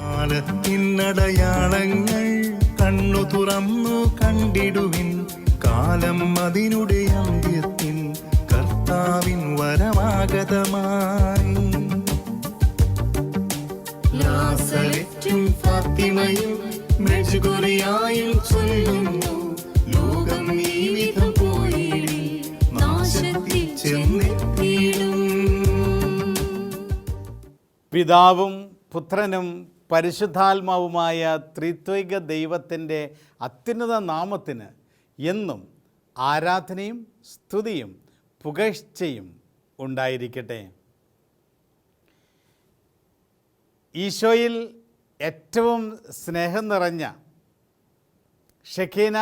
കാലത്തിനടയാളങ്ങൾ കണ്ണു തുറന്നു കണ്ടിടുവിൻ. കാലം അതിനുടെ അന്ത്യത്തിൽ കർത്താവിൻ വരമാഗതമായി ഫാത്തിമയും മെഴുകുറിയായും ചൊല്ലുന്നു ലോകം ഈ വിധം പോയിടി നാശത്തിൽ ചെന്നെത്തിയിടും. പിതാവും പുത്രനും പരിശുദ്ധാത്മാവുമായ ത്രിത്വിക ദൈവത്തിന്റെ അത്യുന്നത നാമത്തിന് എന്നും ആരാധനയും സ്തുതിയും പുകഴ്ചയും ഉണ്ടായിരിക്കട്ടെ. ഈശോയിൽ ഏറ്റവും സ്നേഹം നിറഞ്ഞ ഷെഖീന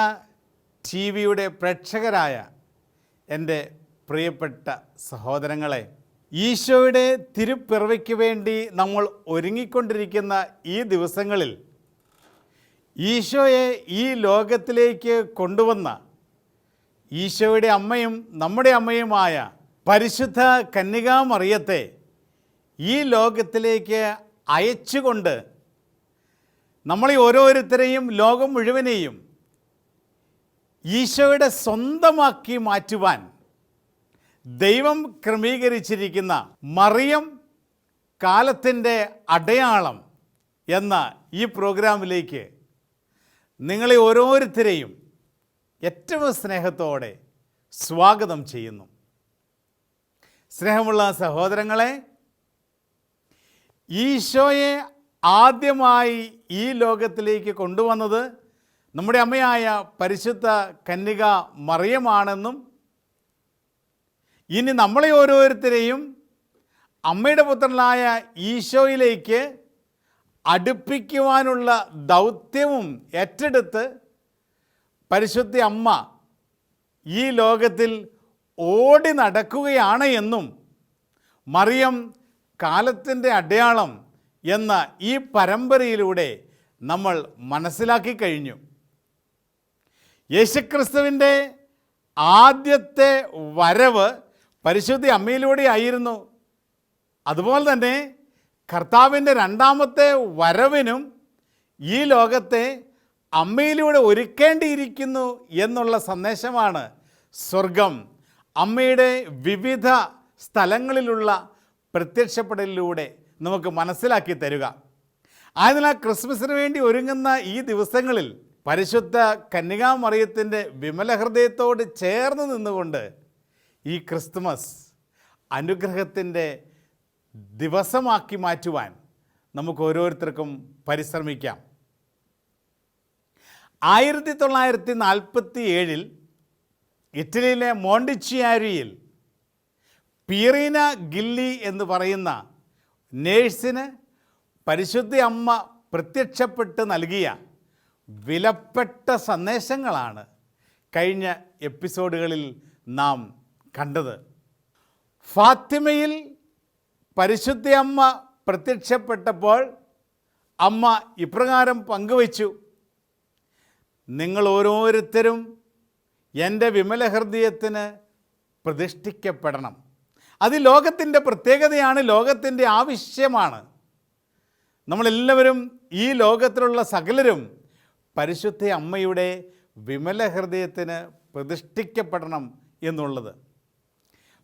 ടി വിയുടെ പ്രേക്ഷകരായ എന്റെ പ്രിയപ്പെട്ട സഹോദരങ്ങളെ ഈശോയുടെ തിരുപ്പിറവയ്ക്ക് വേണ്ടി നമ്മൾ ഒരുങ്ങിക്കൊണ്ടിരിക്കുന്ന ഈ ദിവസങ്ങളിൽ ഈശോയെ ഈ ലോകത്തിലേക്ക് കൊണ്ടുവന്ന ഈശോയുടെ അമ്മയും നമ്മുടെ അമ്മയുമായ പരിശുദ്ധ കന്യകാമറിയത്തെ ഈ ലോകത്തിലേക്ക് അയച്ചുകൊണ്ട് നമ്മളെ ഓരോരുത്തരെയും ലോകം മുഴുവനെയും ഈശോയുടെ സ്വന്തമാക്കി മാറ്റുവാൻ ദൈവം ക്രമീകരിച്ചിരിക്കുന്ന മറിയം കാലത്തിന്റെ അടയാളം എന്ന ഈ പ്രോഗ്രാമിലേക്ക് നിങ്ങളെ ഓരോരുത്തരെയും ഏറ്റവും സ്നേഹത്തോടെ സ്വാഗതം ചെയ്യുന്നു. സ്നേഹമുള്ള സഹോദരങ്ങളെ ഈശോയെ ആദ്യമായി ഈ ലോകത്തിലേക്ക് കൊണ്ടുവന്നത് നമ്മുടെ അമ്മയായ പരിശുദ്ധ കന്യക മറിയമാണെന്നും ഇനി നമ്മളെ ഓരോരുത്തരെയും അമ്മയുടെ പുത്രനായ ഈശോയിലേക്ക് അടുപ്പിക്കുവാനുള്ള ദൗത്യവും ഏറ്റെടുത്ത് പരിശുദ്ധ അമ്മ ഈ ലോകത്തിൽ ഓടി നടക്കുകയാണ് എന്നും മറിയം കാലത്തിന്റെ അടയാളം എന്ന ഈ പരമ്പരയിലൂടെ നമ്മൾ മനസ്സിലാക്കി കഴിഞ്ഞു. യേശുക്രിസ്തുവിന്റെ ആദ്യത്തെ വരവ് പരിശുദ്ധ അമ്മയിലൂടെ ആയിരുന്നു. അതുപോലെ തന്നെ കർത്താവിന്റെ രണ്ടാമത്തെ വരവിനും ഈ ലോകത്തെ അമ്മയിലൂടെ ഒരുക്കേണ്ടിയിരിക്കുന്നു എന്നുള്ള സന്ദേശമാണ് സ്വർഗം. അമ്മയുടെ വിവിധ സ്ഥലങ്ങളിലുള്ള പ്രത്യക്ഷപ്പെടലിലൂടെ നമുക്ക് മനസ്സിലാക്കി തരിക. ആയതിനാൽ ക്രിസ്മസിന് വേണ്ടി ഒരുങ്ങുന്ന ഈ ദിവസങ്ങളിൽ പരിശുദ്ധ കന്യകാമറിയത്തിന്റെ വിമല ഹൃദയത്തോട് ചേർന്ന് നിന്നുകൊണ്ട് ഈ ക്രിസ്തുമസ് അനുഗ്രഹത്തിന്റെ ദിവസമാക്കി മാറ്റുവാൻ നമുക്ക് ഓരോരുത്തർക്കും പരിശ്രമിക്കാം. ആയിരത്തി തൊള്ളായിരത്തി നാൽപ്പത്തി ഏഴിൽ ഇറ്റലിയിലെ മോണ്ടിച്ചിയാരിയിൽ പീറീന ഗില്ലി എന്ന് പറയുന്ന നേഴ്സിന് പരിശുദ്ധ അമ്മ പ്രത്യക്ഷപ്പെട്ട് നൽകിയ വിലപ്പെട്ട സന്ദേശങ്ങളാണ് കഴിഞ്ഞ എപ്പിസോഡുകളിൽ നാം കണ്ടത്. ഫാത്തിമയിൽ പരിശുദ്ധ അമ്മ പ്രത്യക്ഷപ്പെട്ടപ്പോൾ അമ്മ ഇപ്രകാരം പങ്കുവച്ചു. നിങ്ങൾ ഓരോരുത്തരും എന്റെ വിമല ഹൃദയത്തിന് പ്രതിഷ്ഠിക്കപ്പെടണം. അത് ലോകത്തിന്റെ പ്രത്യേകതയാണ് ലോകത്തിന്റെ ആവശ്യമാണ്. നമ്മളെല്ലാവരും ഈ ലോകത്തിലുള്ള സകലരും പരിശുദ്ധ അമ്മയുടെ വിമല ഹൃദയത്തിന് പ്രതിഷ്ഠിക്കപ്പെടണം എന്നുള്ളത്.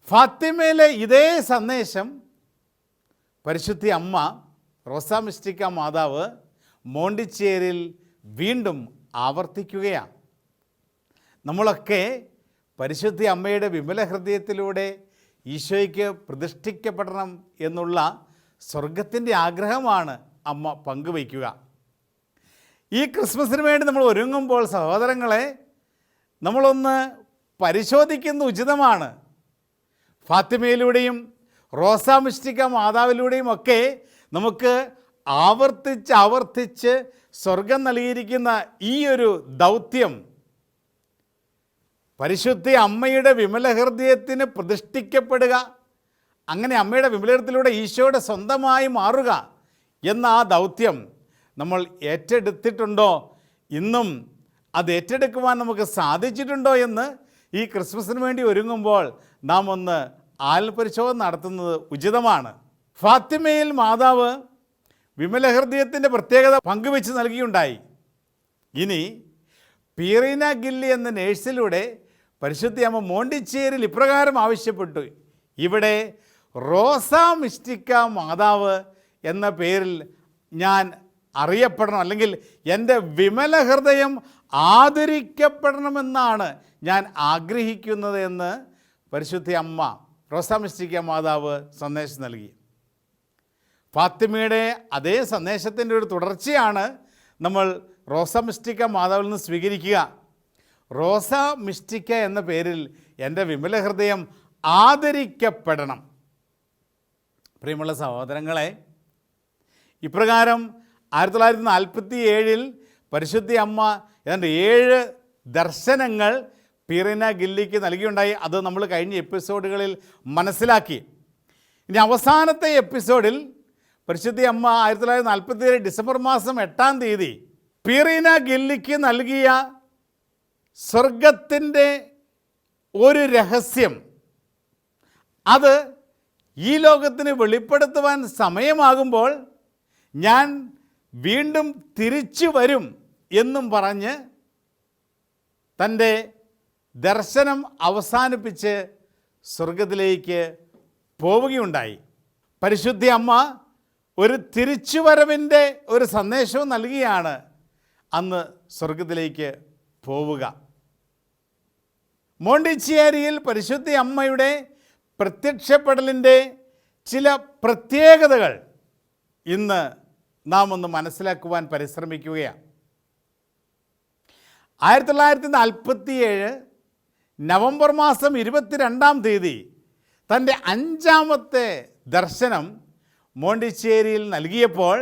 ഫാത്തിമയിലെ ഇതേ സന്ദേശം പരിശുദ്ധി അമ്മ റോസാ മിസ്റ്റിക്ക മാതാവ് മോണ്ടിച്ചേരിൽ വീണ്ടും ആവർത്തിക്കുകയാണ്. നമ്മളൊക്കെ പരിശുദ്ധി അമ്മയുടെ വിമല ഹൃദയത്തിലൂടെ ഈശോയ്ക്ക് പ്രതിഷ്ഠിക്കപ്പെടണം എന്നുള്ള സ്വർഗത്തിന്റെ ആഗ്രഹമാണ് അമ്മ പങ്കുവയ്ക്കുക. ഈ ക്രിസ്മസിന് വേണ്ടി നമ്മൾ ഒരുങ്ങുമ്പോൾ സഹോദരങ്ങളെ നമ്മളൊന്ന് പരിശോധിക്കുന്ന ഉചിതമാണ്. ഫാത്തിമയിലൂടെയും റോസാ മിസ്റ്റിക്ക മാതാവിലൂടെയും ഒക്കെ നമുക്ക് ആവർത്തിച്ച് ആവർത്തിച്ച് സ്വർഗം നൽകിയിരിക്കുന്ന ഈ ഒരു ദൗത്യം പരിശുദ്ധി അമ്മയുടെ വിമല ഹൃദയത്തിന് പ്രതിഷ്ഠിക്കപ്പെടുക അങ്ങനെ അമ്മയുടെ വിമലഹൃദയത്തിലൂടെ ഈശോയുടെ സ്വന്തമായി മാറുക എന്ന ആ ദൗത്യം നമ്മൾ ഏറ്റെടുത്തിട്ടുണ്ടോ? ഇന്നും അത് ഏറ്റെടുക്കുവാൻ നമുക്ക് സാധിച്ചിട്ടുണ്ടോ എന്ന് ഈ ക്രിസ്മസിന് വേണ്ടി ഒരുങ്ങുമ്പോൾ നാം ഒന്ന് ആൽപരിശോധന നടത്തുന്നത് ഉചിതമാണ്. ഫാത്തിമയിൽ മാതാവ് വിമലഹൃദയത്തിന്റെ പ്രത്യേകത പങ്കുവെച്ച് നൽകിയുണ്ടായി. ഇനി പീറീന ഗില്ലി എന്ന നേഴ്സിലൂടെ പരിശുദ്ധിയമ്മ മോണ്ടിച്ചേരിൽ ഇപ്രകാരം ആവശ്യപ്പെട്ടു. ഇവിടെ റോസ മിസ്റ്റിക്ക മാതാവ് എന്ന പേരിൽ ഞാൻ അറിയപ്പെടണം. അല്ലെങ്കിൽ എന്റെ വിമല ഹൃദയം ആദരിക്കപ്പെടണമെന്നാണ് ഞാൻ ആഗ്രഹിക്കുന്നത് എന്ന് പരിശുദ്ധി അമ്മ റോസ മിസ്റ്റിക്ക മാതാവ് സന്ദേശം നൽകി. ഫാത്തിമയുടെ അതേ സന്ദേശത്തിന്റെ ഒരു തുടർച്ചയാണ് നമ്മൾ റോസ മിസ്റ്റിക്ക മാതാവിൽ നിന്ന് സ്വീകരിക്കുക. റോസ മിസ്റ്റിക്ക എന്ന പേരിൽ എന്റെ വിമല ഹൃദയം ആദരിക്കപ്പെടണം. പ്രിയമുള്ള സഹോദരങ്ങളെ ഇപ്രകാരം ആയിരത്തി തൊള്ളായിരത്തി നാൽപ്പത്തി ഏഴിൽ പരിശുദ്ധി അമ്മ ഏതാണ്ട് ഏഴ് ദർശനങ്ങൾ പീറിന ഗില്ലിക്ക് നൽകിയുണ്ടായി. അത് നമ്മൾ കഴിഞ്ഞ എപ്പിസോഡുകളിൽ മനസ്സിലാക്കി. ഇനി അവസാനത്തെ എപ്പിസോഡിൽ പരിശുദ്ധി അമ്മ ആയിരത്തി തൊള്ളായിരത്തി നാൽപ്പത്തി ഏഴ് ഡിസംബർ മാസം എട്ടാം തീയതി പിറിന ഗില്ലിക്ക് നൽകിയ സ്വർഗത്തിന്റെ ഒരു രഹസ്യം. അത് ഈ ലോകത്തിന് വെളിപ്പെടുത്തുവാൻ സമയമാകുമ്പോൾ ഞാൻ വീണ്ടും തിരിച്ചു വരും എന്നും പറഞ്ഞ് തന്റെ ദർശനം അവസാനിപ്പിച്ച് സ്വർഗത്തിലേക്ക് പോവുകയുണ്ടായി. പരിശുദ്ധി അമ്മ ഒരു തിരിച്ചുവരവിന്റെ ഒരു സന്ദേശവും നൽകിയാണ് അന്ന് സ്വർഗത്തിലേക്ക് പോവുക. മോണ്ടിച്ചേരിയിൽ പരിശുദ്ധി അമ്മയുടെ പ്രത്യക്ഷപ്പെടലിന്റെ ചില പ്രത്യേകതകൾ ഇന്ന് നാം ഒന്ന് മനസ്സിലാക്കുവാൻ പരിശ്രമിക്കുകയാണ്. ആയിരത്തി തൊള്ളായിരത്തി നാൽപ്പത്തിയേഴ് നവംബർ മാസം ഇരുപത്തിരണ്ടാം തീയതി തന്റെ അഞ്ചാമത്തെ ദർശനം മോണ്ടിച്ചേരിയിൽ നൽകിയപ്പോൾ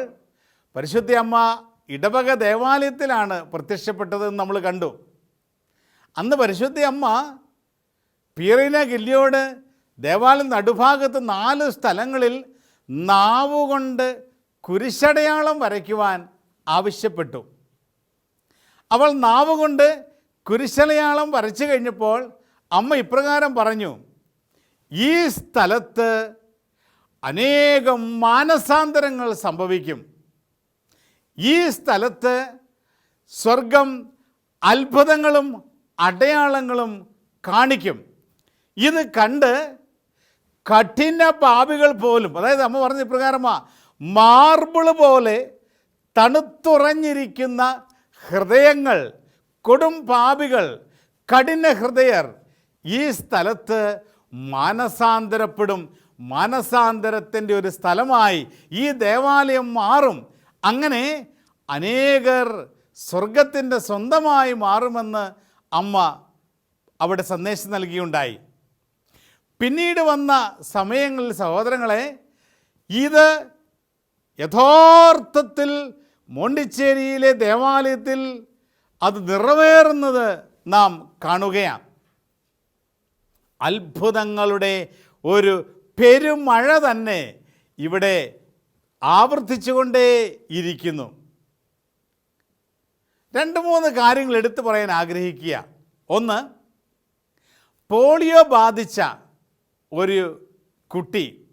പരിശുദ്ധി അമ്മ ഇടവക ദേവാലയത്തിലാണ് പ്രത്യക്ഷപ്പെട്ടതെന്ന് നമ്മൾ കണ്ടു. അന്ന് പരിശുദ്ധി അമ്മ പീറിന ഗില്ലിയോട് ദേവാലയ നടുഭാഗത്ത് നാല് സ്ഥലങ്ങളിൽ നാവുകൊണ്ട് കുരിശടയാളം വരയ്ക്കുവാൻ ആവശ്യപ്പെട്ടു. അവൾ നാവുകൊണ്ട് കുരിശടയാളം വരച്ചു കഴിഞ്ഞപ്പോൾ അമ്മ ഇപ്രകാരം പറഞ്ഞു ഈ സ്ഥലത്ത് അനേകം മാനസാന്തരങ്ങൾ സംഭവിക്കും. ഈ സ്ഥലത്ത് സ്വർഗം അത്ഭുതങ്ങളും അടയാളങ്ങളും കാണിക്കും. ഇത് കണ്ട് കഠിന പാപികൾ പോലും അതായത് അമ്മ പറഞ്ഞ ഇപ്രകാരമാ മാർബിൾ പോലെ തണുത്തുറഞ്ഞിരിക്കുന്ന ഹൃദയങ്ങൾ കൊടും പാപികൾ കഠിന ഹൃദയർ ഈ സ്ഥലത്ത് മാനസാന്തരപ്പെടും. മാനസാന്തരത്തിന്റെ ഒരു സ്ഥലമായി ഈ ദേവാലയം മാറും. അങ്ങനെ അനേകർ സ്വർഗത്തിന്റെ സ്വന്തമായി മാറുമെന്ന് അമ്മ അവിടെ സന്ദേശം നൽകിയുണ്ടായി. പിന്നീട് വന്ന സമയങ്ങളിൽ സഹോദരങ്ങളെ ഇത് യഥാർത്ഥത്തിൽ മോണ്ടിച്ചേരിയിലെ ദേവാലയത്തിൽ അത് നിറവേറുന്നത് നാം കാണുകയാണ്. അത്ഭുതങ്ങളുടെ ഒരു പെരുമഴ തന്നെ ഇവിടെ ആവർത്തിച്ചുകൊണ്ടേ ഇരിക്കുന്നു രണ്ട് മൂന്ന് കാര്യങ്ങൾ എടുത്തു പറയാൻ ആഗ്രഹിക്കുക. ഒന്ന് പോളിയോ ബാധിച്ച ഒരു കുട്ടി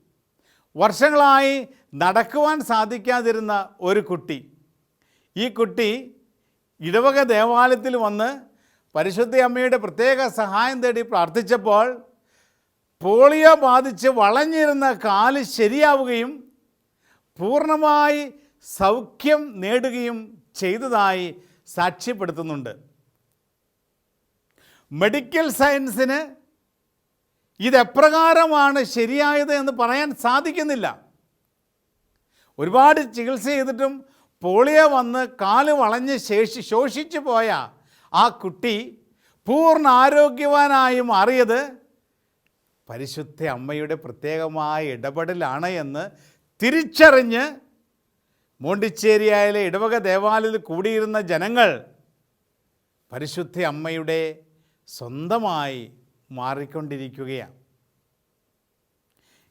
വർഷങ്ങളായി നടക്കുവാൻ സാധിക്കാതിരുന്ന ഒരു കുട്ടി. ഈ കുട്ടി ഇടവക ദേവാലയത്തിൽ വന്ന് പരിശുദ്ധ അമ്മയുടെ പ്രത്യേക സഹായം തേടി പ്രാർത്ഥിച്ചപ്പോൾ പോളിയോ ബാധിച്ച് വളഞ്ഞിരുന്ന കാൽ ശരിയാവുകയും പൂർണമായി സൗഖ്യം നേടുകയും ചെയ്തതായി സാക്ഷ്യപ്പെടുത്തുന്നുണ്ട്. മെഡിക്കൽ സയൻസിന് ഇതെപ്രകാരമാണ് ശരിയായത് എന്ന് പറയാൻ സാധിക്കുന്നില്ല. ഒരുപാട് ചികിത്സ ചെയ്തിട്ടും പോളിയോ വന്ന് കാൽ വളഞ്ഞ് ശേഷി ശോഷിച്ചു പോയ ആ കുട്ടി പൂർണ ആരോഗ്യവാനായി മാറിയത് പരിശുദ്ധ അമ്മയുടെ പ്രത്യേകമായ ഇടപെടലാണ് എന്ന് തിരിച്ചറിഞ്ഞ് മോണ്ടിച്ചേരിയായാലെ ഇടവക ദേവാലയത്തിൽ കൂടിയിരുന്ന ജനങ്ങൾ പരിശുദ്ധ അമ്മയുടെ സ്വന്തമായി മാറിക്കൊണ്ടിരിക്കുകയാണ്.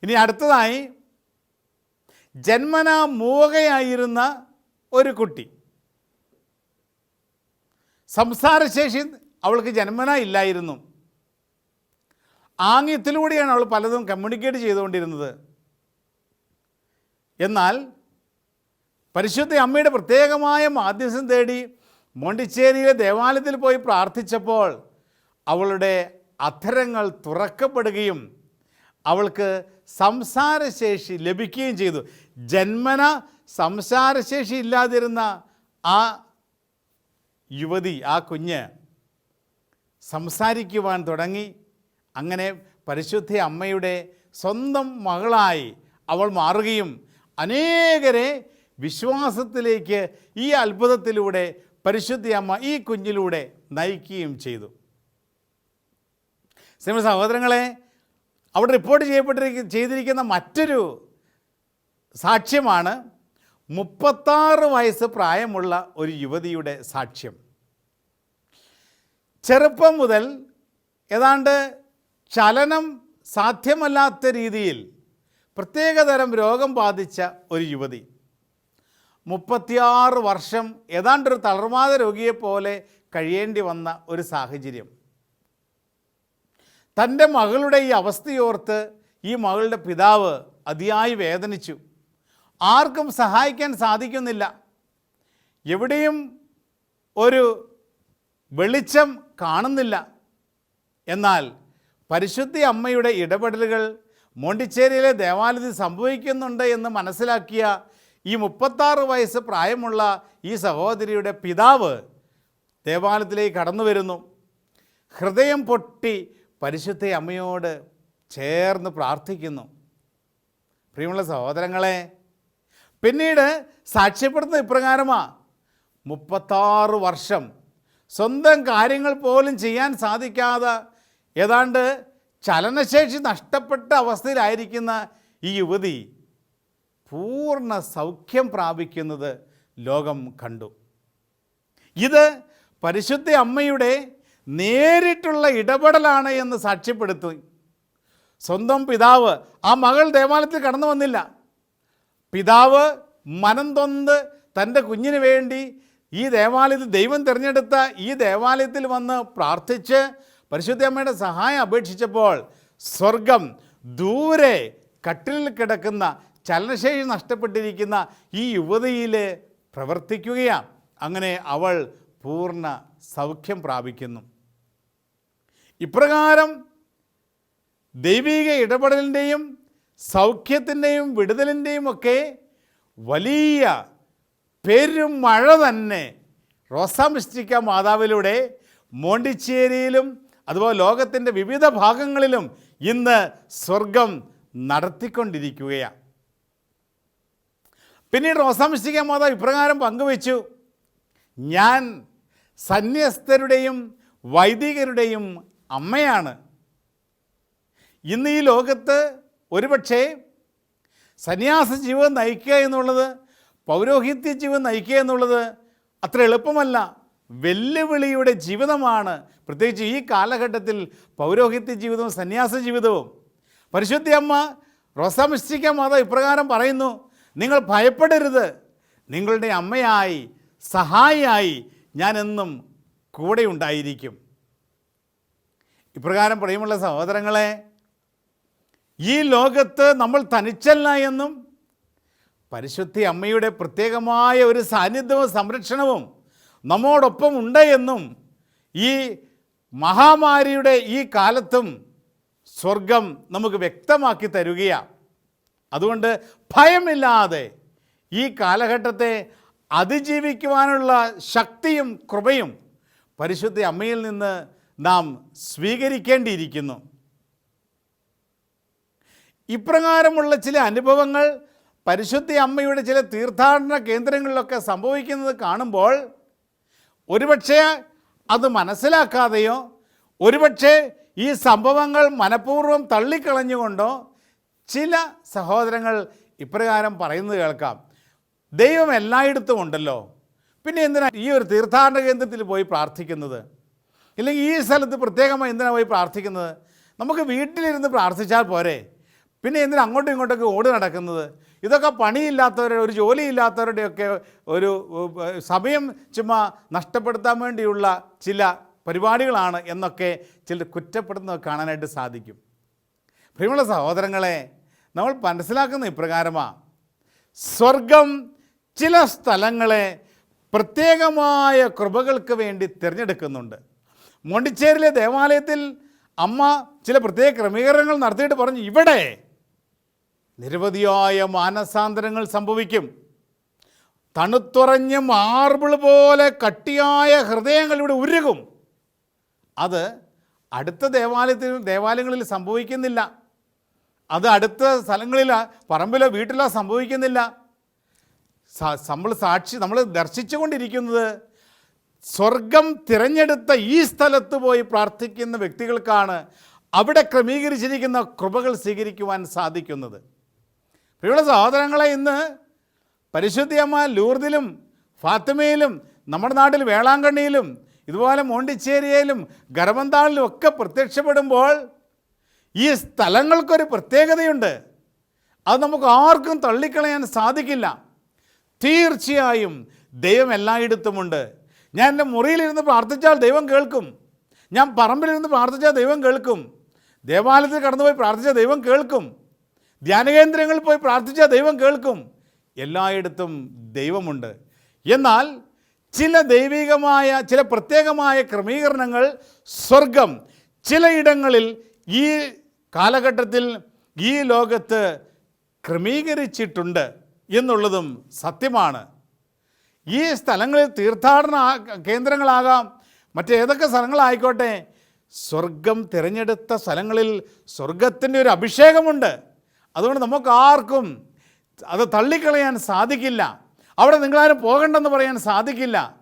ഇനി അടുത്തതായി ജന്മനാ മൂവകയായിരുന്ന ഒരു കുട്ടി. സംസാരശേഷി അവൾക്ക് ജന്മന ഇല്ലായിരുന്നു ആംഗ്യത്തിലൂടെയാണ് അവൾ പലതും കമ്മ്യൂണിക്കേറ്റ് ചെയ്തുകൊണ്ടിരുന്നത്. എന്നാൽ പരിശുദ്ധ അമ്മയുടെ പ്രത്യേകമായ മാധ്യസ്ഥം തേടി മോണ്ടിച്ചേരിയിലെ ദേവാലയത്തിൽ പോയി പ്രാർത്ഥിച്ചപ്പോൾ അവളുടെ അധരങ്ങൾ തുറക്കപ്പെടുകയും അവൾക്ക് സംസാരശേഷി ലഭിക്കുകയും ചെയ്തു. ജന്മന സംസാരശേഷി ഇല്ലാതിരുന്ന ആ യുവതി ആ കുഞ്ഞ് സംസാരിക്കുവാൻ തുടങ്ങി. അങ്ങനെ പരിശുദ്ധ അമ്മയുടെ സ്വന്തം മകളായി അവൾ മാറുകയും അനേകരെ വിശ്വാസത്തിലേക്ക് ഈ അത്ഭുതത്തിലൂടെ പരിശുദ്ധ അമ്മ ഈ കുഞ്ഞിലൂടെ നയിക്കുകയും ചെയ്തു. സിനിമ സഹോദരങ്ങളെ അവിടെ റിപ്പോർട്ട് ചെയ്യപ്പെട്ടിരിക്കുന്ന ചെയ്തിരിക്കുന്ന മറ്റൊരു സാക്ഷ്യമാണ് മുപ്പത്താറ് വയസ്സ് പ്രായമുള്ള ഒരു യുവതിയുടെ സാക്ഷ്യം. ചെറുപ്പം മുതൽ ഏതാണ്ട് ചലനം സാധ്യമല്ലാത്ത രീതിയിൽ പ്രത്യേകതരം രോഗം ബാധിച്ച ഒരു യുവതി. മുപ്പത്തിയാറ് വർഷം ഏതാണ്ടൊരു തളർവാദ രോഗിയെപ്പോലെ കഴിയേണ്ടി വന്ന ഒരു സാഹചര്യം. തന്റെ മകളുടെ ഈ അവസ്ഥയോർത്ത് ഈ മകളുടെ പിതാവ് അതിയായി വേദനിച്ചു. ആർക്കും സഹായിക്കാൻ സാധിക്കുന്നില്ല. എവിടെയും ഒരു വെളിച്ചം കാണുന്നില്ല. എന്നാൽ പരിശുദ്ധി അമ്മയുടെ ഇടപെടലുകൾ മോണ്ടിച്ചേരിയിലെ ദേവാലയത്തിൽ സംഭവിക്കുന്നുണ്ട് എന്ന് മനസ്സിലാക്കിയ ഈ മുപ്പത്താറ് വയസ്സ് പ്രായമുള്ള ഈ സഹോദരിയുടെ പിതാവ് ദേവാലയത്തിലേക്ക് കടന്നു വരുന്നു. ഹൃദയം പൊട്ടി പരിശുദ്ധ അമ്മയോട് ചേർന്ന് പ്രാർത്ഥിക്കുന്നു. പ്രിയമുള്ള സഹോദരങ്ങളെ പിന്നീട് സാക്ഷ്യപ്പെടുത്തുന്ന ഇപ്രകാരമാ. മുപ്പത്താറ് വർഷം സ്വന്തം കാര്യങ്ങൾ പോലും ചെയ്യാൻ സാധിക്കാതെ ഏതാണ്ട് ചലനശേഷി നഷ്ടപ്പെട്ട അവസ്ഥയിലായിരിക്കുന്ന ഈ യുവതി പൂർണ സൗഖ്യം പ്രാപിക്കുന്നത് ലോകം കണ്ടു. ഇത് പരിശുദ്ധ അമ്മയുടെ നേരിട്ടുള്ള ഇടപെടലാണ് എന്ന് സാക്ഷ്യപ്പെടുത്തി. സ്വന്തം പിതാവ് ആ മകൾ ദേവാലയത്തിൽ കടന്നു വന്നില്ല. പിതാവ് മനംതൊന്ന് തന്റെ കുഞ്ഞിന് വേണ്ടി ഈ ദേവാലയത്തിൽ ദൈവം തിരഞ്ഞെടുത്ത ഈ ദേവാലയത്തിൽ വന്ന് പ്രാർത്ഥിച്ച് പരിശുദ്ധ അമ്മയുടെ സഹായം അപേക്ഷിച്ചപ്പോൾ സ്വർഗം ദൂരെ കട്ടിലിൽ കിടക്കുന്ന ചലനശേഷി നഷ്ടപ്പെട്ടിരിക്കുന്ന ഈ യുവതിയിൽ പ്രവർത്തിക്കുകയാണ്. അങ്ങനെ അവൾ പൂർണ സൗഖ്യം പ്രാപിക്കുന്നു. ഇപ്രകാരം ദൈവിക ഇടപെടലിന്റെയും സൗഖ്യത്തിന്റെയും വിടുതലിന്റെയും ഒക്കെ വലിയ പെരും മഴ തന്നെ റോസാമിസ്റ്റിക്ക മാതാവിലൂടെ മോണ്ടിച്ചേരിയിലും അതുപോലെ ലോകത്തിന്റെ വിവിധ ഭാഗങ്ങളിലും ഇന്ന് സ്വർഗം നടത്തിക്കൊണ്ടിരിക്കുകയാണ്. പിന്നീട് റോസാമിസ്റ്റിക്ക മാതാവ് ഇപ്രകാരം പങ്കുവച്ചു. ഞാൻ സന്യസ്തരുടെയും വൈദികരുടെയും അമ്മയാണ്. ഇന്ന് ഈ ലോകത്ത് ഒരുപക്ഷേ സന്യാസ ജീവിതം നയിക്കുക എന്നുള്ളത് പൗരോഹിത്യ ജീവിതം നയിക്കുക എന്നുള്ളത് അത്ര എളുപ്പമല്ല. വെല്ലുവിളിയുടെ ജീവിതമാണ്. പ്രത്യേകിച്ച് ഈ കാലഘട്ടത്തിൽ പൗരോഹിത്യ ജീവിതവും സന്യാസ ജീവിതവും. പരിശുദ്ധി അമ്മ റോസാമിസ്റ്റിക്ക മാത ഇപ്രകാരം പറയുന്നു നിങ്ങൾ ഭയപ്പെടരുത്. നിങ്ങളുടെ അമ്മയായി സഹായിയായി ഞാനെന്നും കൂടെ ഉണ്ടായിരിക്കും. ഇപ്രകാരം പ്രിയമുള്ള സഹോദരങ്ങളെ ഈ ലോകത്ത് നമ്മൾ തനിച്ചല്ല എന്നും പരിശുദ്ധി അമ്മയുടെ പ്രത്യേകമായ ഒരു സാന്നിധ്യവും സംരക്ഷണവും നമ്മോടൊപ്പം ഉണ്ട് എന്നും ഈ മഹാമാരിയുടെ ഈ കാലത്തും സ്വർഗം നമുക്ക് വ്യക്തമാക്കി തരുകയാണ് അതുകൊണ്ട് ഭയമില്ലാതെ ഈ കാലഘട്ടത്തെ അതിജീവിക്കുവാനുള്ള ശക്തിയും കൃപയും പരിശുദ്ധ അമ്മയിൽ നിന്ന് നാം സ്വീകരിക്കേണ്ടിയിരിക്കുന്നു. ഇപ്രകാരമുള്ള ചില അനുഭവങ്ങൾ പരിശുദ്ധി അമ്മയുടെ ചില തീർത്ഥാടന കേന്ദ്രങ്ങളിലൊക്കെ സംഭവിക്കുന്നത് കാണുമ്പോൾ ഒരുപക്ഷെ അത് മനസ്സിലാക്കാതെയോ ഒരുപക്ഷെ ഈ സംഭവങ്ങൾ മനഃപൂർവം തള്ളിക്കളഞ്ഞുകൊണ്ടോ ചില സഹോദരങ്ങൾ ഇപ്രകാരം പറയുന്നത് കേൾക്കാം. ദൈവം എല്ലായിടത്തും ഉണ്ടല്ലോ. പിന്നെ എന്തിനാ ഈ ഒരു തീർത്ഥാടന കേന്ദ്രത്തിൽ പോയി പ്രാർത്ഥിക്കുന്നത്? ഇല്ലെങ്കിൽ ഈ സ്ഥലത്ത് പ്രത്യേകമായി എന്തിനാണ് പോയി പ്രാർത്ഥിക്കുന്നത്? നമുക്ക് വീട്ടിലിരുന്ന് പ്രാർത്ഥിച്ചാൽ പോരെ? പിന്നെ എന്തിനാ അങ്ങോട്ടും ഇങ്ങോട്ടൊക്കെ ഓടി നടക്കുന്നത്? ഇതൊക്കെ പണിയില്ലാത്തവരുടെ ഒരു ജോലിയില്ലാത്തവരുടെയൊക്കെ ഒരു സമയം ചുമ്മാ നഷ്ടപ്പെടുത്താൻ വേണ്ടിയുള്ള ചില പരിപാടികളാണ് എന്നൊക്കെ ചിലർ കുറ്റപ്പെടുന്നത് കാണാനായിട്ട് സാധിക്കും. പ്രിയമുള്ള സഹോദരങ്ങളെ നമ്മൾ മനസ്സിലാക്കുന്ന ഇപ്രകാരമാണ് സ്വർഗം ചില സ്ഥലങ്ങളെ പ്രത്യേകമായ കൃപകൾക്ക് വേണ്ടി തിരഞ്ഞെടുക്കുന്നുണ്ട്. മോണ്ടിച്ചേരിലെ ദേവാലയത്തിൽ അമ്മ ചില പ്രത്യേക ക്രമീകരണങ്ങൾ നടത്തിയിട്ട് പറഞ്ഞു ഇവിടെ നിരവധിയായ മാനസാന്തരങ്ങൾ സംഭവിക്കും. തണുത്തുറഞ്ഞ മാർബിൾ പോലെ കട്ടിയായ ഹൃദയങ്ങൾ ഇവിടെ ഉരുകും. അത് അടുത്ത ദേവാലയത്തിൽ ദേവാലയങ്ങളിൽ സംഭവിക്കുന്നില്ല. അത് അടുത്ത സ്ഥലങ്ങളിൽ പറമ്പിലോ വീട്ടിലോ സംഭവിക്കുന്നില്ല. നമ്മൾ സാക്ഷി നമ്മൾ ദർശിച്ചുകൊണ്ടിരിക്കുന്നത് സ്വർഗം തിരഞ്ഞെടുത്ത ഈ സ്ഥലത്ത് പോയി പ്രാർത്ഥിക്കുന്ന വ്യക്തികൾക്കാണ് അവിടെ ക്രമീകരിച്ചിരിക്കുന്ന കൃപകൾ സ്വീകരിക്കുവാൻ സാധിക്കുന്നത്. പ്രിയമുള്ള സഹോദരങ്ങളെ ഇന്ന് പരിശുദ്ധിയമ്മ ലൂർദിലും ഫാത്തിമയിലും നമ്മുടെ നാട്ടിൽ വേളാങ്കണ്ണിയിലും ഇതുപോലെ മോണ്ടിച്ചേരിയയിലും ഗർഭന്താളിലും ഒക്കെ പ്രത്യക്ഷപ്പെടുമ്പോൾ ഈ സ്ഥലങ്ങൾക്കൊരു പ്രത്യേകതയുണ്ട്. അത് നമുക്ക് ആർക്കും തള്ളിക്കളയാൻ സാധിക്കില്ല. തീർച്ചയായും ദൈവം എല്ലായിടത്തുമുണ്ട്. ഞാൻ എന്റെ മുറിയിലിരുന്ന് പ്രാർത്ഥിച്ചാൽ ദൈവം കേൾക്കും. ഞാൻ പറമ്പിലിരുന്ന് പ്രാർത്ഥിച്ചാൽ ദൈവം കേൾക്കും. ദേവാലയത്തിൽ കടന്നുപോയി പ്രാർത്ഥിച്ചാൽ ദൈവം കേൾക്കും. ധ്യാനകേന്ദ്രങ്ങളിൽ പോയി പ്രാർത്ഥിച്ചാൽ ദൈവം കേൾക്കും. എല്ലായിടത്തും ദൈവമുണ്ട്. എന്നാൽ ചില ദൈവികമായ ചില പ്രത്യേകമായ ക്രമീകരണങ്ങൾ സ്വർഗം ചിലയിടങ്ങളിൽ ഈ കാലഘട്ടത്തിൽ ഈ ലോകത്ത് ക്രമീകരിച്ചിട്ടുണ്ട് എന്നുള്ളതും സത്യമാണ്. ഈ സ്ഥലങ്ങളിൽ തീർത്ഥാടന കേന്ദ്രങ്ങളാകാം. മറ്റേതൊക്കെ സ്ഥലങ്ങളായിക്കോട്ടെ? സ്വർഗം തിരഞ്ഞെടുത്ത സ്ഥലങ്ങളിൽ സ്വർഗത്തിന്റെ ഒരു അഭിഷേകമുണ്ട്. അതുകൊണ്ട് നമുക്ക് ആർക്കും അത് തള്ളിക്കളയാൻ സാധിക്കില്ല. അവിടെ നിങ്ങളാരും പോകണ്ടെന്ന് പറയാൻ സാധിക്കില്ല.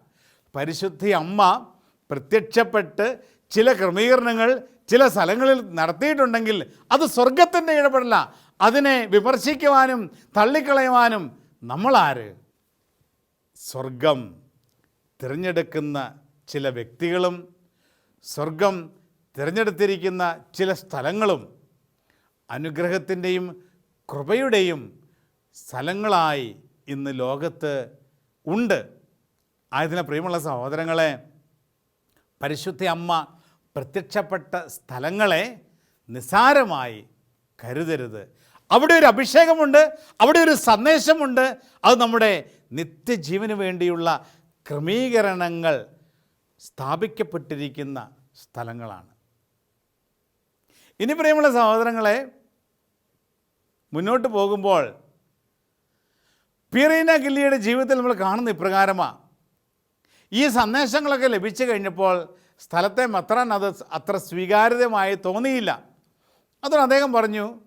പരിശുദ്ധി അമ്മ പ്രത്യക്ഷപ്പെട്ട് ചില ക്രമീകരണങ്ങൾ ചില സ്ഥലങ്ങളിൽ നടത്തിയിട്ടുണ്ടെങ്കിൽ അത് സ്വർഗത്തിന്റെ ഇടപെടല. അതിനെ വിമർശിക്കുവാനും തള്ളിക്കളയുവാനും നമ്മളാര്? സ്വർഗം തിരഞ്ഞെടുക്കുന്ന ചില വ്യക്തികളും സ്വർഗം തിരഞ്ഞെടുത്തിരിക്കുന്ന ചില സ്ഥലങ്ങളും അനുഗ്രഹത്തിന്റെയും കൃപയുടെയും സ്ഥലങ്ങളായി ഇന്ന് ലോകത്ത് ഉണ്ട്. ആയതിനെ പ്രിയമുള്ള സഹോദരങ്ങളെ പരിശുദ്ധ അമ്മ പ്രത്യക്ഷപ്പെട്ട സ്ഥലങ്ങളെ നിസാരമായി കരുതരുത്. അവിടെ ഒരു അഭിഷേകമുണ്ട് അവിടെ ഒരു സന്ദേശമുണ്ട്. അത് നമ്മുടെ നിത്യജീവന് വേണ്ടിയുള്ള ക്രമീകരണങ്ങൾ സ്ഥാപിക്കപ്പെട്ടിരിക്കുന്ന സ്ഥലങ്ങളാണ്. ഇനി പ്രിയമുള്ള സഹോദരങ്ങളെ മുന്നോട്ട് പോകുമ്പോൾ പീറീന ഗില്ലിയുടെ ജീവിതത്തിൽ നമ്മൾ കാണുന്ന ഇപ്രകാരമാണ് ഈ സന്ദേശങ്ങളൊക്കെ ലഭിച്ചു കഴിഞ്ഞപ്പോൾ സ്ഥലത്തെ മത്രാൻ അത് അത്ര സ്വീകാര്യതമായി തോന്നിയില്ല. അതുകൊണ്ട് അദ്ദേഹം പറഞ്ഞു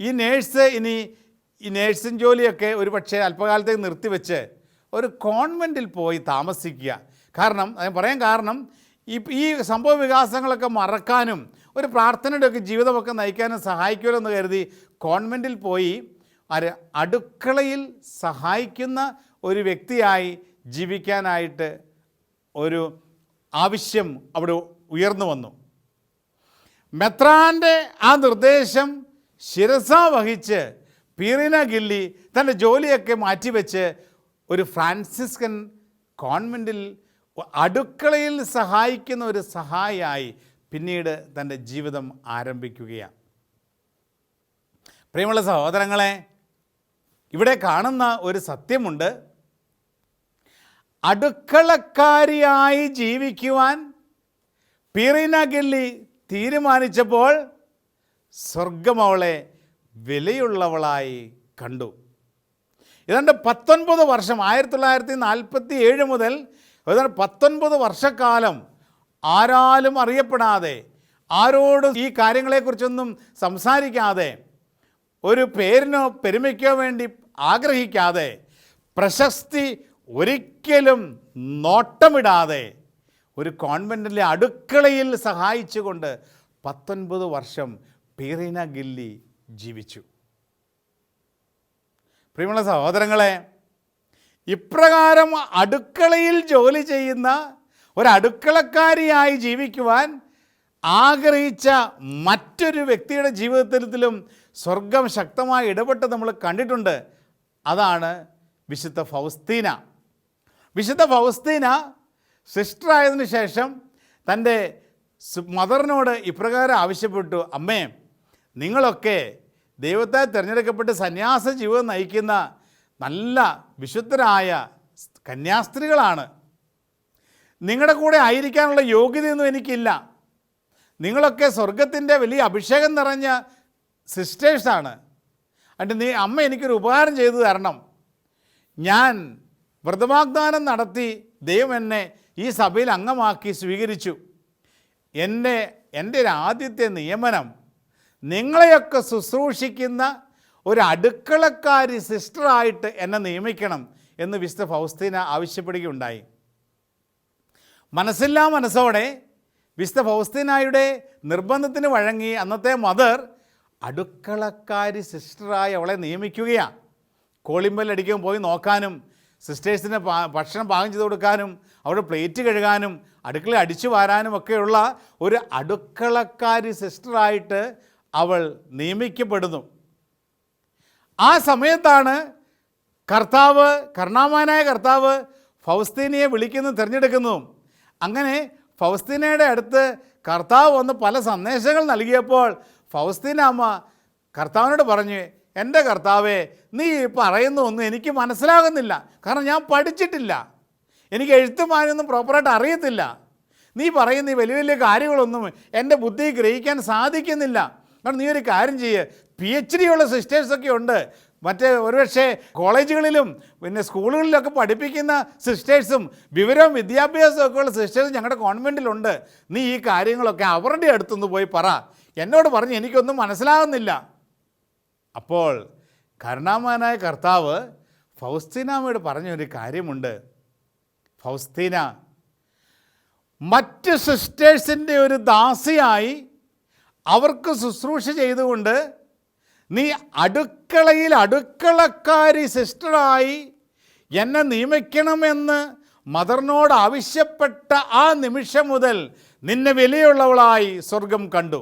ഈ നേഴ്സ് ഇനി ഈ നേഴ്സിംഗ് ജോലിയൊക്കെ ഒരു പക്ഷേ അല്പകാലത്തേക്ക് നിർത്തിവെച്ച് ഒരു കോൺവെന്റിൽ പോയി താമസിക്കുക. കാരണം അദ്ദേഹം പറയാൻ കാരണം ഈ ഈ സംഭവ വികാസങ്ങളൊക്കെ മറക്കാനും ഒരു പ്രാർത്ഥനയുടെയൊക്കെ ജീവിതമൊക്കെ നയിക്കാനും സഹായിക്കുമല്ലോ എന്ന് കരുതി കോൺവെന്റിൽ പോയി ആര് അടുക്കളയിൽ സഹായിക്കുന്ന ഒരു വ്യക്തിയായി ജീവിക്കാനായിട്ട് ഒരു ആവശ്യം അവിടെ ഉയർന്നു വന്നു. മെത്രാന്റെ ആ നിർദ്ദേശം ശിരസ വഹിച്ച് പീറിന ഗില്ലി തന്റെ ജോലിയൊക്കെ മാറ്റിവെച്ച് ഒരു ഫ്രാൻസിസ്കൻ കോൺവെന്റിൽ അടുക്കളയിൽ സഹായിക്കുന്ന ഒരു സഹായിയായി പിന്നീട് തന്റെ ജീവിതം ആരംഭിക്കുകയാണ്. പ്രിയമുള്ള സഹോദരങ്ങളെ ഇവിടെ കാണുന്ന ഒരു സത്യമുണ്ട്. അടുക്കളക്കാരിയായി ജീവിക്കുവാൻ പീറിന ഗില്ലി തീരുമാനിച്ചപ്പോൾ സ്വർഗം അവളെ വിലയുള്ളവളായി കണ്ടു. ഏതാണ്ട് പത്തൊൻപത് വർഷം ആയിരത്തി തൊള്ളായിരത്തി നാൽപ്പത്തി ഏഴ് മുതൽ ഏതാണ്ട് പത്തൊൻപത് വർഷക്കാലം ആരാലും അറിയപ്പെടാതെ ആരോടും ഈ കാര്യങ്ങളെക്കുറിച്ചൊന്നും സംസാരിക്കാതെ ഒരു പേരിനോ പെരുമയ്ക്കോ വേണ്ടി ആഗ്രഹിക്കാതെ പ്രശസ്തി ഒരിക്കലും നോട്ടമിടാതെ ഒരു കോൺവെന്റിലെ അടുക്കളയിൽ സഹായിച്ചുകൊണ്ട് പത്തൊൻപത് വർഷം പീറിന ഗില്ലി ജീവിച്ചു. പ്രിയമുള്ള സഹോദരങ്ങളെ ഇപ്രകാരം അടുക്കളയിൽ ജോലി ചെയ്യുന്ന ഒരു അടുക്കളക്കാരിയായി ജീവിക്കുവാൻ ആഗ്രഹിച്ച മറ്റൊരു വ്യക്തിയുടെ ജീവിതത്തിലും സ്വർഗം ശക്തമായി ഇടപെട്ട് നമ്മൾ കണ്ടിട്ടുണ്ട്. അതാണ് വിശുദ്ധ ഫൗസ്തീന. വിശുദ്ധ ഫൗസ്തീന സിസ്റ്റർ ആയതിനു ശേഷം തന്റെ മദറിനോട് ഇപ്രകാരം ആവശ്യപ്പെട്ടു അമ്മേ നിങ്ങളൊക്കെ ദൈവത്തെ തിരഞ്ഞെടുക്കപ്പെട്ട് സന്യാസ ജീവിതം നയിക്കുന്ന നല്ല വിശുദ്ധരായ കന്യാസ്ത്രീകളാണ്. നിങ്ങളുടെ കൂടെ ആയിരിക്കാനുള്ള യോഗ്യതയൊന്നും എനിക്കില്ല. നിങ്ങളൊക്കെ സ്വർഗത്തിന്റെ വലിയ അഭിഷേകം നിറഞ്ഞ സിസ്റ്റേഴ്സാണ്. എന്നിട്ട് നീ അമ്മ എനിക്കൊരു ഉപകാരം ചെയ്തു തരണം. ഞാൻ വ്രതവാഗ്ദാനം നടത്തി ദൈവം എന്നെ ഈ സഭയിൽ അംഗമാക്കി സ്വീകരിച്ചു. എന്റെ എന്റെ ഒരു ആദ്യത്തെ നിയമനം നിങ്ങളെയൊക്കെ ശുശ്രൂഷിക്കുന്ന ഒരു അടുക്കളക്കാരി സിസ്റ്ററായിട്ട് എന്നെ നിയമിക്കണം എന്ന് വിശുദ്ധ ഫൗസ്തീന ആവശ്യപ്പെടുകയുണ്ടായി. മനസ്സില്ലാ മനസ്സോടെ വിശുദ്ധ ഫൗസ്തീനായുടെ നിർബന്ധത്തിന് വഴങ്ങി അന്നത്തെ മദർ അടുക്കളക്കാരി സിസ്റ്ററായി അവളെ നിയമിക്കുകയാണ് കോളിമ്പല്ലടിക്കാൻ പോയി നോക്കാനും സിസ്റ്റേഴ്സിന് ഭക്ഷണം പാകം ചെയ്ത് കൊടുക്കാനും അവിടെ പ്ലേറ്റ് കഴുകാനും അടുക്കള അടിച്ചു വാരാനും ഒക്കെയുള്ള ഒരു അടുക്കളക്കാരി സിസ്റ്ററായിട്ട് അവൾ നിയമിക്കപ്പെടുന്നു. ആ സമയത്താണ് കർത്താവ് കർണാമാനായ കർത്താവ് ഫൗസ്തീനിയെ വിളിക്കുന്നു തിരഞ്ഞെടുക്കുന്നതും അങ്ങനെ ഫൗസ്തീനയുടെ അടുത്ത് കർത്താവ് വന്ന് പല സന്ദേശങ്ങൾ നൽകിയപ്പോൾ ഫൗസ്തീന അമ്മ കർത്താവിനോട് പറഞ്ഞു എന്റെ കർത്താവേ നീ ഈ പറയുന്നതൊന്നും എനിക്ക് മനസ്സിലാകുന്നില്ല. കാരണം ഞാൻ പഠിച്ചിട്ടില്ല. എനിക്ക് എഴുത്തുമാനൊന്നും പ്രോപ്പറായിട്ട് അറിയത്തില്ല. നീ പറയുന്ന ഈ വലിയ വലിയ കാര്യങ്ങളൊന്നും എന്റെ ബുദ്ധി ഗ്രഹിക്കാൻ സാധിക്കുന്നില്ല. കാരണം നീ ഒരു കാര്യം ചെയ്യുക പി എച്ച് ഡി ഉള്ള സിസ്റ്റേഴ്സൊക്കെ ഉണ്ട്. മറ്റേ ഒരുപക്ഷെ കോളേജുകളിലും പിന്നെ സ്കൂളുകളിലൊക്കെ പഠിപ്പിക്കുന്ന സിസ്റ്റേഴ്സും വിവരവും വിദ്യാഭ്യാസവും ഉള്ള സിസ്റ്റേഴ്സ് ഞങ്ങളുടെ കോൺവെന്റിലുണ്ട് നീ ഈ കാര്യങ്ങളൊക്കെ അവരുടെ അടുത്തുനിന്ന് പോയി പറ. എന്നോട് പറഞ്ഞ് എനിക്കൊന്നും മനസ്സിലാകുന്നില്ല അപ്പോൾ കരുണാമനായ കർത്താവ് ഫൗസ്തീനാമയോട് പറഞ്ഞൊരു കാര്യമുണ്ട്. ഫൗസ്തീന മറ്റ് സിസ്റ്റേഴ്സിന്റെ ഒരു ദാസിയായി അവർക്ക് ശുശ്രൂഷ ചെയ്തുകൊണ്ട് നീ അടുക്കളയിൽ അടുക്കളക്കാരി സിസ്റ്ററായി എന്നെ നിയമിക്കണമെന്ന് മദറിനോട് ആവശ്യപ്പെട്ട ആ നിമിഷം മുതൽ നിന്നെ വിലയുള്ളവളായി സ്വർഗം കണ്ടു.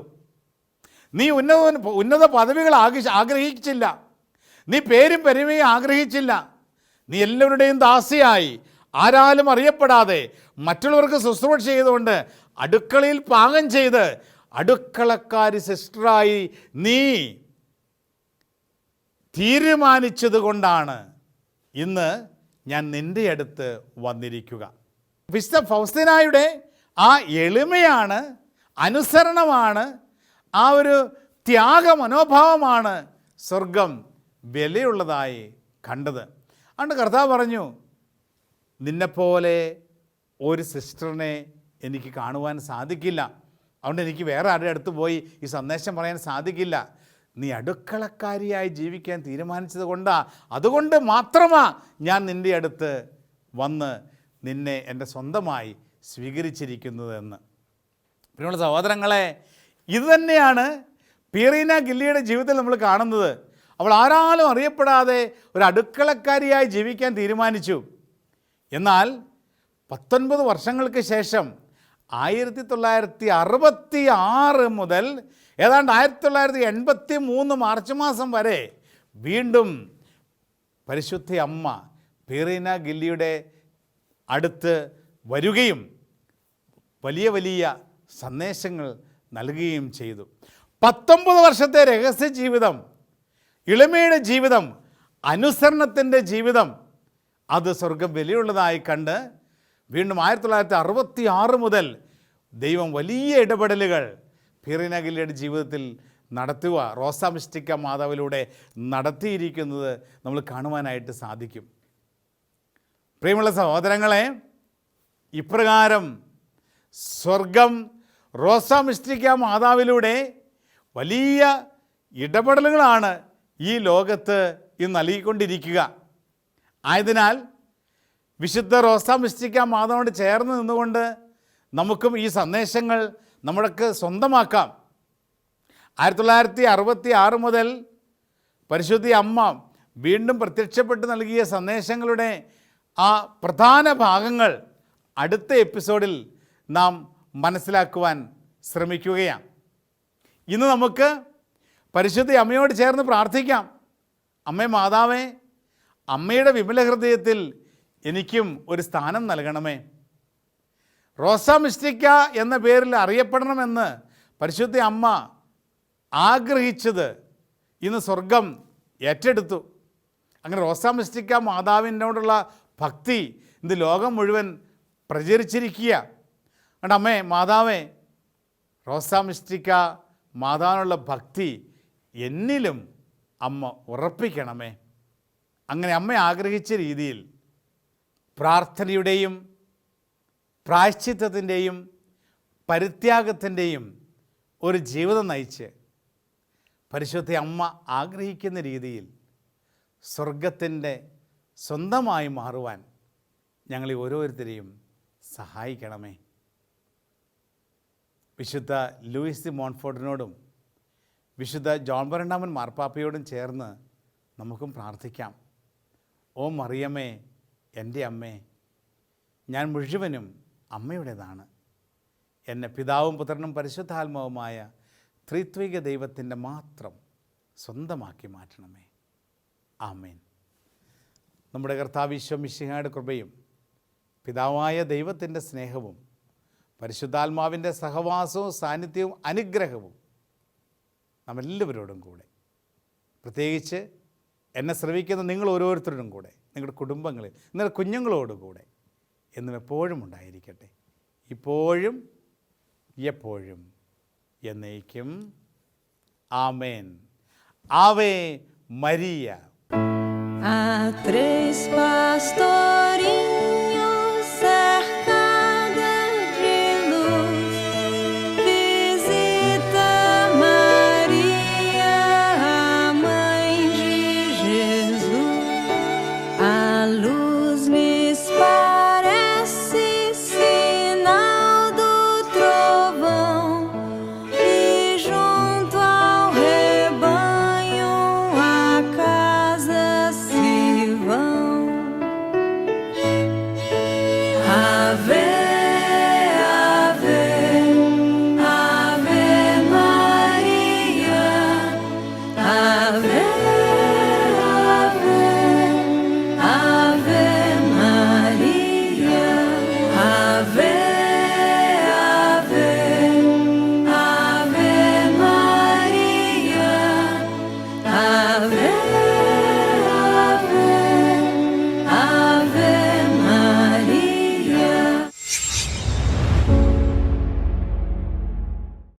നീ ഉന്നത ഉന്നത പദവികൾ ആഗ്രഹി ആഗ്രഹിച്ചില്ല. നീ പേരും പെരുമയും ആഗ്രഹിച്ചില്ല. നീ എല്ലാവരുടെയും ദാസിയായി. ആരാലും അറിയപ്പെടാതെ മറ്റുള്ളവർക്ക് ശുശ്രൂഷ ചെയ്തുകൊണ്ട് അടുക്കളയിൽ പാകം ചെയ്ത് അടുക്കളക്കാരി സിസ്റ്ററായി നീ തീരുമാനിച്ചത് കൊണ്ടാണ് ഇന്ന് ഞാൻ നിന്റെ അടുത്ത് വന്നിരിക്കുക. വിശുദ്ധ ഫൗസ്തീനായുടെ ആ എളിമയാണ് അനുസരണമാണ് ആ ഒരു ത്യാഗ മനോഭാവമാണ് സ്വർഗം വിലയുള്ളതായി കണ്ടത്. അതുകൊണ്ട് കർത്താവ് പറഞ്ഞു നിന്നെപ്പോലെ ഒരു സിസ്റ്ററിനെ എനിക്ക് കാണുവാൻ സാധിക്കില്ല. അതുകൊണ്ട് എനിക്ക് വേറെ ആരുടെ അടുത്ത് പോയി ഈ സന്ദേശം പറയാൻ സാധിക്കില്ല. നീ അടുക്കളക്കാരിയായി ജീവിക്കാൻ തീരുമാനിച്ചത് കൊണ്ടാ. അതുകൊണ്ട് മാത്രമാ ഞാൻ നിന്റെ അടുത്ത് വന്ന് നിന്നെ എന്റെ സ്വന്തമായി സ്വീകരിച്ചിരിക്കുന്നതെന്ന്. പ്രിയമുള്ള സഹോദരങ്ങളെ ഇത് തന്നെയാണ് പീറീന ഗില്ലിയുടെ ജീവിതത്തിൽ നമ്മൾ കാണുന്നത്. അവൾ ആരാലും അറിയപ്പെടാതെ ഒരു അടുക്കളക്കാരിയായി ജീവിക്കാൻ തീരുമാനിച്ചു. എന്നാൽ പത്തൊൻപത് വർഷങ്ങൾക്ക് ശേഷം ആയിരത്തി തൊള്ളായിരത്തി അറുപത്തി ആറ് മുതൽ ഏതാണ്ട് ആയിരത്തി തൊള്ളായിരത്തി എൺപത്തി മൂന്ന് മാർച്ച് മാസം വരെ വീണ്ടും പരിശുദ്ധ അമ്മ പീറീന ഗില്ലിയുടെ അടുത്ത് വരികയും വലിയ വലിയ സന്ദേശങ്ങൾ നൽകുകയും ചെയ്തു. പത്തൊമ്പത് വർഷത്തെ രഹസ്യ ജീവിതം ഇളമയുടെ ജീവിതം അനുസരണത്തിന്റെ ജീവിതം അത് സ്വർഗം വിലയുള്ളതായി കണ്ട് വീണ്ടും ആയിരത്തി തൊള്ളായിരത്തി അറുപത്തി ആറ് മുതൽ ദൈവം വലിയ ഇടപെടലുകൾ ഫിറിനഗിലിയുടെ ജീവിതത്തിൽ നടത്തുക റോസാമിസ്റ്റിക്ക മാതാവിലൂടെ നടത്തിയിരിക്കുന്നത് നമ്മൾ കാണുവാനായിട്ട് സാധിക്കും. പ്രിയമുള്ള സഹോദരങ്ങളെ ഇപ്രകാരം സ്വർഗം റോസാമിസ്റ്റിക്ക മാതാവിലൂടെ വലിയ ഇടപെടലുകളാണ് ഈ ലോകത്ത് ഇന്ന് നൽകിക്കൊണ്ടിരിക്കുക. ആയതിനാൽ വിശുദ്ധ റോസാ റോസാമിസ്റ്റിക്ക മാതാവിനോട് ചേർന്ന് നിന്നുകൊണ്ട് നമുക്കും ഈ സന്ദേശങ്ങൾ നമ്മൾക്ക് സ്വന്തമാക്കാം. ആയിരത്തി തൊള്ളായിരത്തി അറുപത്തി ആറ് മുതൽ പരിശുദ്ധി അമ്മ വീണ്ടും പ്രത്യക്ഷപ്പെട്ട് നൽകിയ സന്ദേശങ്ങളുടെ ആ പ്രധാന ഭാഗങ്ങൾ അടുത്ത എപ്പിസോഡിൽ നാം മനസ്സിലാക്കുവാൻ ശ്രമിക്കുകയാണ്. ഇന്ന് നമുക്ക് പരിശുദ്ധി അമ്മയോട് ചേർന്ന് പ്രാർത്ഥിക്കാം. അമ്മേ മാതാവേ അമ്മയുടെ വിമല ഹൃദയത്തിൽ എനിക്കും ഒരു സ്ഥാനം നൽകണമേ. റോസ മിസ്റ്റിക്ക എന്ന പേരിൽ അറിയപ്പെടണമെന്ന് പരിശുദ്ധ അമ്മ ആഗ്രഹിച്ചത് ഇന്ന് സ്വർഗം ഏറ്റെടുത്തു. അങ്ങനെ റോസാമിസ്റ്റിക്ക മാതാവിനോടുള്ള ഭക്തി ഇന്ന് ലോകം മുഴുവൻ പ്രചരിച്ചിരിക്കുക. അണ്ട് അമ്മേ മാതാവേ റോസാമിസ്റ്റിക്ക മാതാവിനുള്ള ഭക്തി എന്നിലും അമ്മ ഉറപ്പിക്കണമേ. അങ്ങനെ അമ്മ ആഗ്രഹിച്ച രീതിയിൽ പ്രാർത്ഥനയുടെയും പ്രായശ്ചിത്തത്തിന്റെയും പരിത്യാഗത്തിന്റെയും ഒരു ജീവിതം നയിച്ച് പരിശുദ്ധ അമ്മ ആഗ്രഹിക്കുന്ന രീതിയിൽ സ്വർഗത്തിന്റെ സ്വന്തമായി മാറുവാൻ ഞങ്ങളെ ഓരോരുത്തരെയും സഹായിക്കണമേ. വിശുദ്ധ ലൂയിസ് ദി മോൺഫോർഡിനോടും വിശുദ്ധ ജോൺ ബരണ്ടാമൻ മാർപ്പാപ്പയോടും ചേർന്ന് നമുക്കും പ്രാർത്ഥിക്കാം. ഓ മറിയമ്മേ എന്റെ അമ്മേ ഞാൻ മുഴുവനും അമ്മയുടേതാണ്. എന്നെ പിതാവും പുത്രനും പരിശുദ്ധാത്മാവുമായ ത്രിത്വിക ദൈവത്തിന്റെ മാത്രം സ്വന്തമാക്കി മാറ്റണമേ. ആമേൻ. നമ്മുടെ കർത്താവിശ്വ മിശിഹായുടെ കൃപയും പിതാവായ ദൈവത്തിന്റെ സ്നേഹവും പരിശുദ്ധാത്മാവിന്റെ സഹവാസവും സാന്നിധ്യവും അനുഗ്രഹവും നമ്മെല്ലാവരോടും കൂടെ. പ്രത്യേകിച്ച് എന്നെ ശ്രവിക്കുന്ന നിങ്ങൾ ഓരോരുത്തരോടും കൂടെ നിങ്ങളുടെ കുടുംബങ്ങളിൽ നിങ്ങളുടെ കുഞ്ഞുങ്ങളോടും എന്നും എപ്പോഴും ഉണ്ടായിരിക്കട്ടെ. ഇപ്പോഴും എപ്പോഴും എന്നേക്കും. ആമേൻ. ആവേ മരിയ. ആ